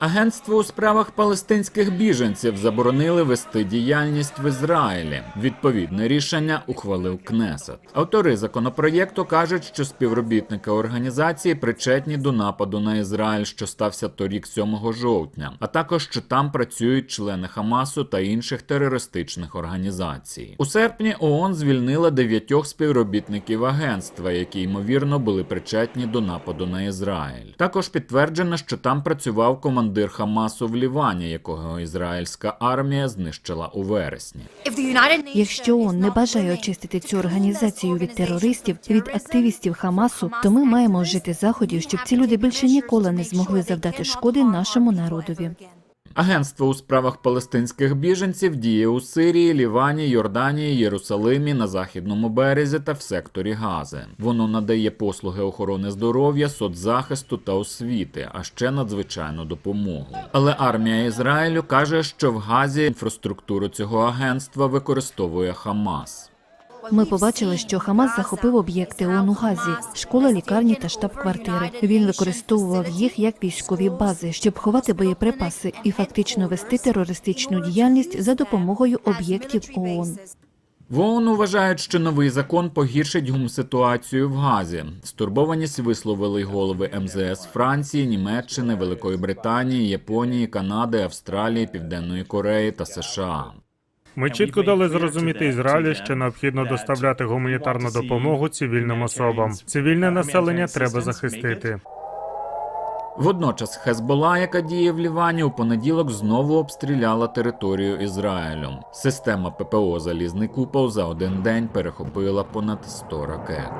Агентство у справах палестинських біженців заборонили вести діяльність в Ізраїлі. Відповідне рішення ухвалив Кнесет. Автори законопроєкту кажуть, що співробітники організації причетні до нападу на Ізраїль, що стався торік 7 жовтня, а також що там працюють члени Хамасу та інших терористичних організацій. У серпні ООН звільнила дев'ятьох співробітників агентства, які ймовірно були причетні до нападу на Ізраїль. Також підтверджено, що там працював командир Хамасу в Лівані, якого ізраїльська армія знищила у вересні. Якщо ООН не бажає очистити цю організацію від терористів, від активістів Хамасу, то ми маємо вжити заходів, щоб ці люди більше ніколи не змогли завдати шкоди нашому народові. Агентство у справах палестинських біженців діє у Сирії, Лівані, Йорданії, Єрусалимі, на західному березі та в секторі Гази. Воно надає послуги охорони здоров'я, соцзахисту та освіти, а ще надзвичайну допомогу. Але армія Ізраїлю каже, що в Газі інфраструктуру цього агентства використовує Хамас. Ми побачили, що Хамас захопив об'єкти ООН у Газі, школа, лікарні та штаб-квартири. Він використовував їх як військові бази, щоб ховати боєприпаси і фактично вести терористичну діяльність за допомогою об'єктів ООН. В ООН вважають, що новий закон погіршить гумситуацію в Газі. Стурбованість висловили голови МЗС Франції, Німеччини, Великої Британії, Японії, Канади, Австралії, Південної Кореї та США. Ми чітко дали зрозуміти Ізраїлю, що необхідно доставляти гуманітарну допомогу цивільним особам. Цивільне населення треба захистити. Водночас Хезбола, яка діє в Лівані, у понеділок знову обстріляла територію Ізраїлю. Система ППО Залізний купол за один день перехопила понад 100 ракет.